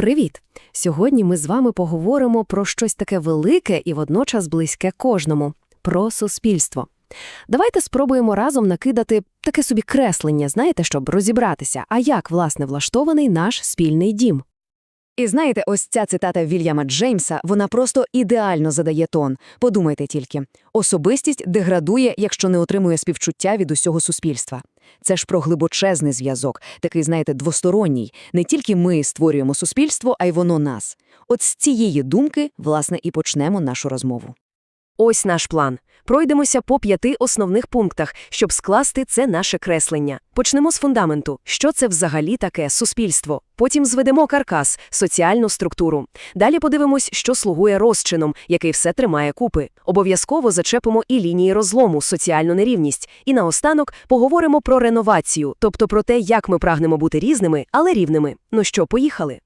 Привіт! Сьогодні ми з вами поговоримо про щось таке велике і водночас близьке кожному про суспільство. Давайте спробуємо разом накидати таке собі креслення, знаєте, щоб розібратися, а як, власне, влаштований наш спільний дім. І знаєте, ось ця цитата Вільяма Джеймса, вона просто ідеально задає тон. Подумайте тільки. Особистість деградує, якщо не отримує співчуття від усього суспільства. Це ж про глибочезний зв'язок, такий, знаєте, двосторонній. Не тільки ми створюємо суспільство, а й воно нас. От з цієї думки, власне, і почнемо нашу розмову. Ось наш план. Пройдемося по п'яти основних пунктах, щоб скласти це наше креслення. Почнемо з фундаменту. Що це взагалі таке суспільство? Потім зведемо каркас, соціальну структуру. Далі подивимось, що слугує розчином, який все тримає купи. Обов'язково зачепимо і лінії розлому, соціальну нерівність. І наостанок поговоримо про реновацію, тобто про те, як ми прагнемо бути різними, але рівними. Ну що, поїхали?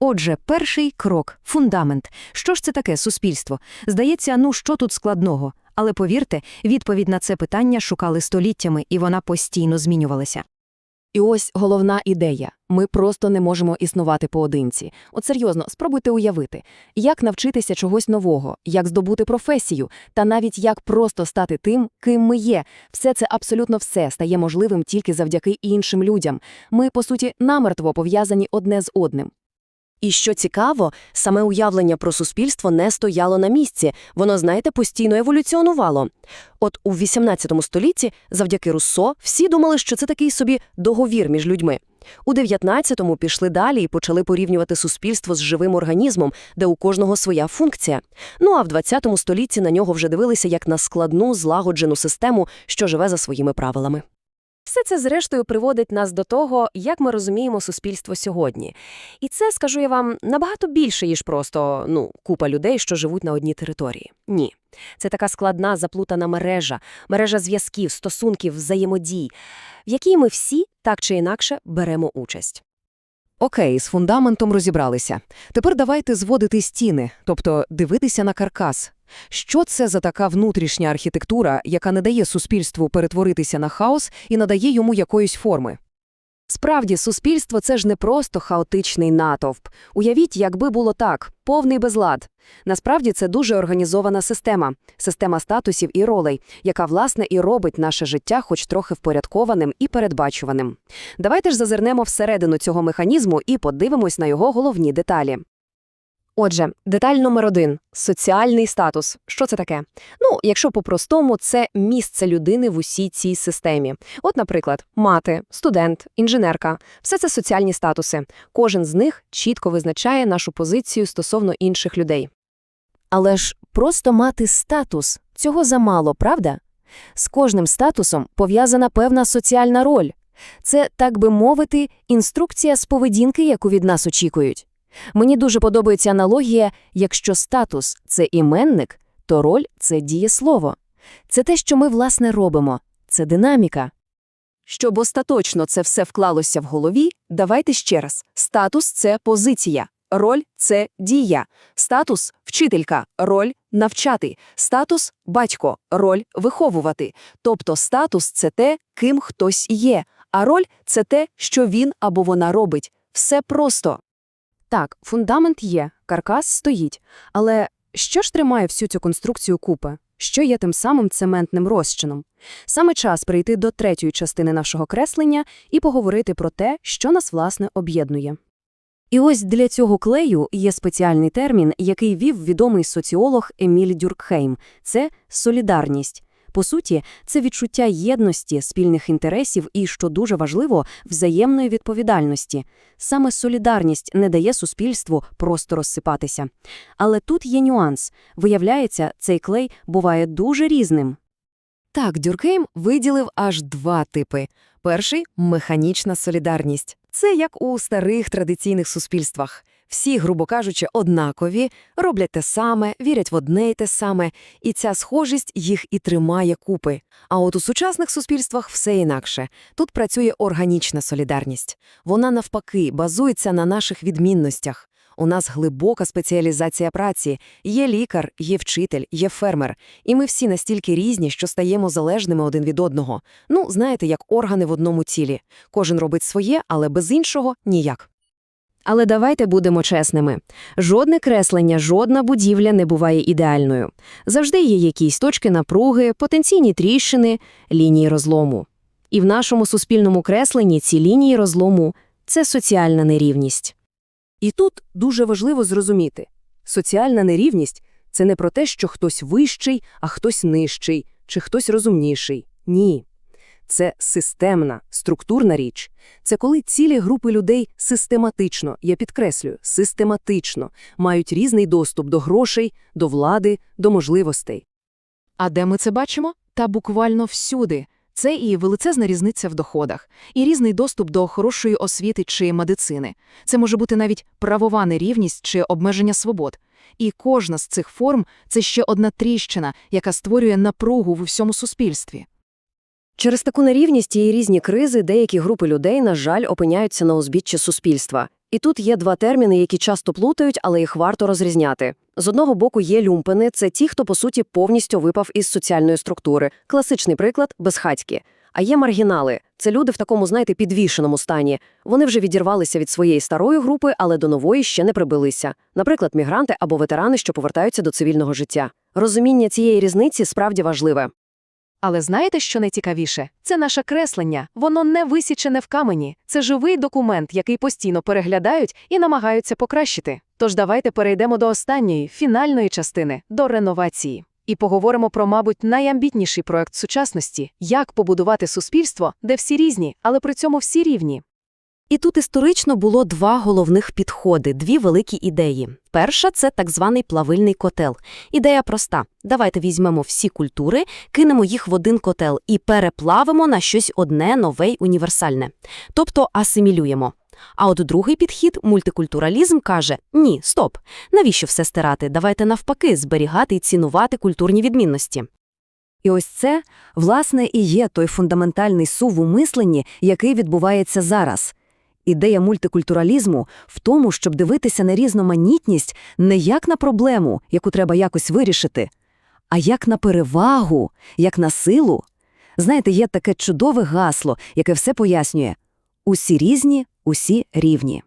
Отже, перший крок фундамент. Що ж це таке суспільство? Здається, ну що тут складного? Але повірте, відповідь на це питання шукали століттями, і вона постійно змінювалася. І ось головна ідея. Ми просто не можемо існувати поодинці. От серйозно, спробуйте уявити, як навчитися чогось нового, як здобути професію, та навіть як просто стати тим, ким ми є. Все це абсолютно все стає можливим тільки завдяки іншим людям. Ми, по суті, намертво пов'язані одне з одним. І що цікаво, саме уявлення про суспільство не стояло на місці, воно, знаєте, постійно еволюціонувало. От у 18 столітті, завдяки Руссо, всі думали, що це такий собі договір між людьми. У 19-му пішли далі і почали порівнювати суспільство з живим організмом, де у кожного своя функція. Ну а в 20 столітті на нього вже дивилися як на складну, злагоджену систему, що живе за своїми правилами. Все це, зрештою, приводить нас до того, як ми розуміємо суспільство сьогодні. І це, скажу я вам, набагато більше, ніж просто ну, купа людей, що живуть на одній території. Ні. Це така складна, заплутана мережа, мережа зв'язків, стосунків, взаємодій, в якій ми всі, так чи інакше, беремо участь. Окей, з фундаментом розібралися. Тепер давайте зводити стіни, тобто дивитися на каркас. Що це за така внутрішня архітектура, яка не дає суспільству перетворитися на хаос і надає йому якоїсь форми? Справді, суспільство – це ж не просто хаотичний натовп. Уявіть, якби було так – повний безлад. Насправді це дуже організована система, система статусів і ролей, яка, власне, і робить наше життя хоч трохи впорядкованим і передбачуваним. Давайте ж зазирнемо всередину цього механізму і подивимось на його головні деталі. Отже, деталь номер один – соціальний статус. Що це таке? Ну, якщо по-простому, це місце людини в усій цій системі. От, наприклад, мати, студент, інженерка – все це соціальні статуси. Кожен з них чітко визначає нашу позицію стосовно інших людей. Але ж просто мати статус – цього замало, правда? З кожним статусом пов'язана певна соціальна роль. Це, так би мовити, інструкція з поведінки, яку від нас очікують. Мені дуже подобається аналогія, якщо статус це іменник, то роль це дієслово. Це те, що ми, власне, робимо, це динаміка. Щоб остаточно це все вклалося в голові, давайте ще раз. Статус це позиція, роль це дія, статус вчителька, роль навчати, статус батько, роль виховувати. Тобто статус це те, ким хтось є, а роль це те, що він або вона робить. Все просто. Так, фундамент є, каркас стоїть. Але що ж тримає всю цю конструкцію купи? Що є тим самим цементним розчином? Саме час прийти до третьої частини нашого креслення і поговорити про те, що нас, власне, об'єднує. І ось для цього клею є спеціальний термін, який вів відомий соціолог Еміль Дюркхейм – це солідарність. По суті, це відчуття єдності, спільних інтересів і, що дуже важливо, взаємної відповідальності. Саме солідарність не дає суспільству просто розсипатися. Але тут є нюанс. Виявляється, цей клей буває дуже різним. Так, Дюркейм виділив аж два типи. Перший механічна солідарність. Це як у старих традиційних суспільствах. Всі, грубо кажучи, однакові, роблять те саме, вірять в одне й те саме, і ця схожість їх і тримає купи. А от у сучасних суспільствах все інакше. Тут працює органічна солідарність. Вона, навпаки, базується на наших відмінностях. У нас глибока спеціалізація праці, є лікар, є вчитель, є фермер, і ми всі настільки різні, що стаємо залежними один від одного. Ну, знаєте, як органи в одному тілі. Кожен робить своє, але без іншого ніяк. Але давайте будемо чесними. Жодне креслення, жодна будівля не буває ідеальною. Завжди є якісь точки напруги, потенційні тріщини, лінії розлому. І в нашому суспільному кресленні ці лінії розлому – це соціальна нерівність. І тут дуже важливо зрозуміти. Соціальна нерівність – це не про те, що хтось вищий, а хтось нижчий, чи хтось розумніший. Ні. Це системна, структурна річ. Це коли цілі групи людей систематично, я підкреслюю, систематично мають різний доступ до грошей, до влади, до можливостей. А де ми це бачимо? Та буквально всюди. Це і величезна різниця в доходах, і різний доступ до хорошої освіти чи медицини. Це може бути навіть правова нерівність чи обмеження свобод. І кожна з цих форм – це ще одна тріщина, яка створює напругу в усьому суспільстві. Через таку нерівність і різні кризи деякі групи людей, на жаль, опиняються на узбіччі суспільства. І тут є два терміни, які часто плутають, але їх варто розрізняти. З одного боку є люмпени – це ті, хто, по суті, повністю випав із соціальної структури. Класичний приклад – безхатьки. А є маргінали – це люди в такому, знаєте, підвішеному стані. Вони вже відірвалися від своєї старої групи, але до нової ще не прибилися. Наприклад, мігранти або ветерани, що повертаються до цивільного життя. Розуміння цієї різниці справді важливе. Але знаєте, що найцікавіше? Це наше креслення. Воно не висічене в камені. Це живий документ, який постійно переглядають і намагаються покращити. Тож давайте перейдемо до останньої, фінальної частини – до реновації. І поговоримо про, мабуть, найамбітніший проект сучасності – як побудувати суспільство, де всі різні, але при цьому всі рівні. І тут історично було два головних підходи, дві великі ідеї. Перша – це так званий плавильний котел. Ідея проста. Давайте візьмемо всі культури, кинемо їх в один котел і переплавимо на щось одне, нове й універсальне. Тобто асимілюємо. А от другий підхід, мультикультуралізм, каже «Ні, стоп, навіщо все стирати? Давайте навпаки зберігати і цінувати культурні відмінності». І ось це, власне, і є той фундаментальний сув у мисленні, який відбувається зараз. Ідея мультикультуралізму в тому, щоб дивитися на різноманітність не як на проблему, яку треба якось вирішити, а як на перевагу, як на силу. Знаєте, є таке чудове гасло, яке все пояснює – усі різні, усі рівні.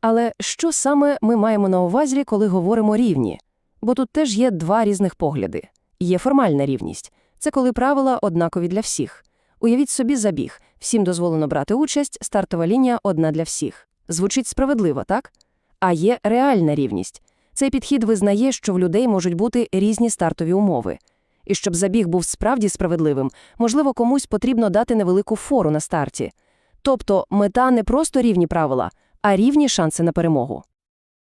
Але що саме ми маємо на увазі, коли говоримо рівні? Бо тут теж є два різних погляди. Є формальна рівність – це коли правила однакові для всіх. Уявіть собі забіг. Всім дозволено брати участь, стартова лінія одна для всіх. Звучить справедливо, так? А є реальна рівність. Цей підхід визнає, що в людей можуть бути різні стартові умови. І щоб забіг був справді справедливим, можливо, комусь потрібно дати невелику фору на старті. Тобто мета не просто рівні правила, а рівні шанси на перемогу.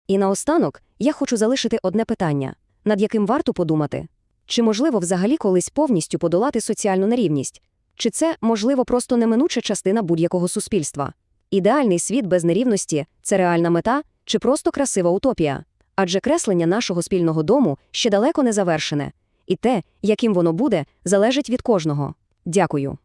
І наостанок я хочу залишити одне питання, над яким варто подумати. Чи можливо взагалі колись повністю подолати соціальну нерівність? Чи це, можливо, просто неминуча частина будь-якого суспільства? Ідеальний світ без нерівності – це реальна мета чи просто красива утопія? Адже креслення нашого спільного дому ще далеко не завершене. І те, яким воно буде, залежить від кожного. Дякую.